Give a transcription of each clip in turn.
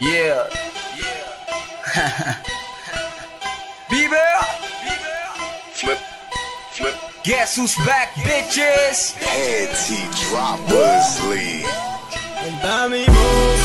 Yeah. Yeah. Bieber. Flip. Flip. Guess who's back, bitches? Anti-droppers league. And buy me more.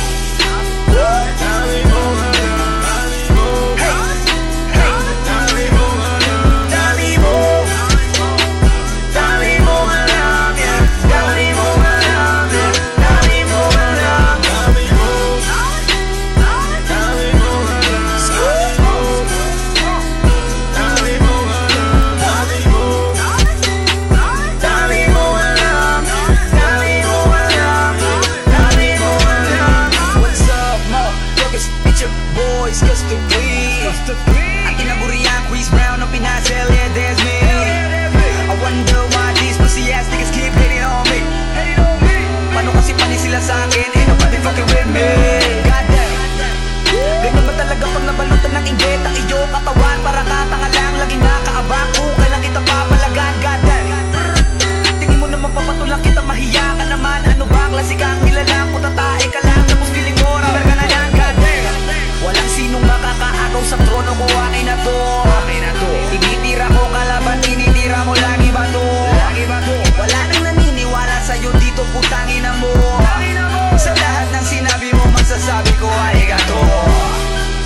your boys, Gusto Clee Ang kinaburihan, Chris Brown, ang pinasa, yeah, there's me. I wonder why these pussy ass niggas keep hitting on me. Paano kasi panin sila sa akin, ain't nobody fucking with me. Goddamn. Ganyan ba talaga pag nabalutan ng inggit ang iyong katawan Para katanga lang, lagi na putangin na mo Sa lahat ng sinabi mo Masasabi ko ay gato.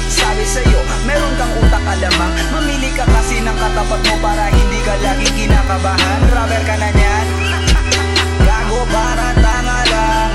Sabi sa'yo, meron kang utak alamang. Mamili ka kasi ng katapat mo Para hindi ka laging kinakabahan. Rubber ka na niyan. Gago para tanga lang.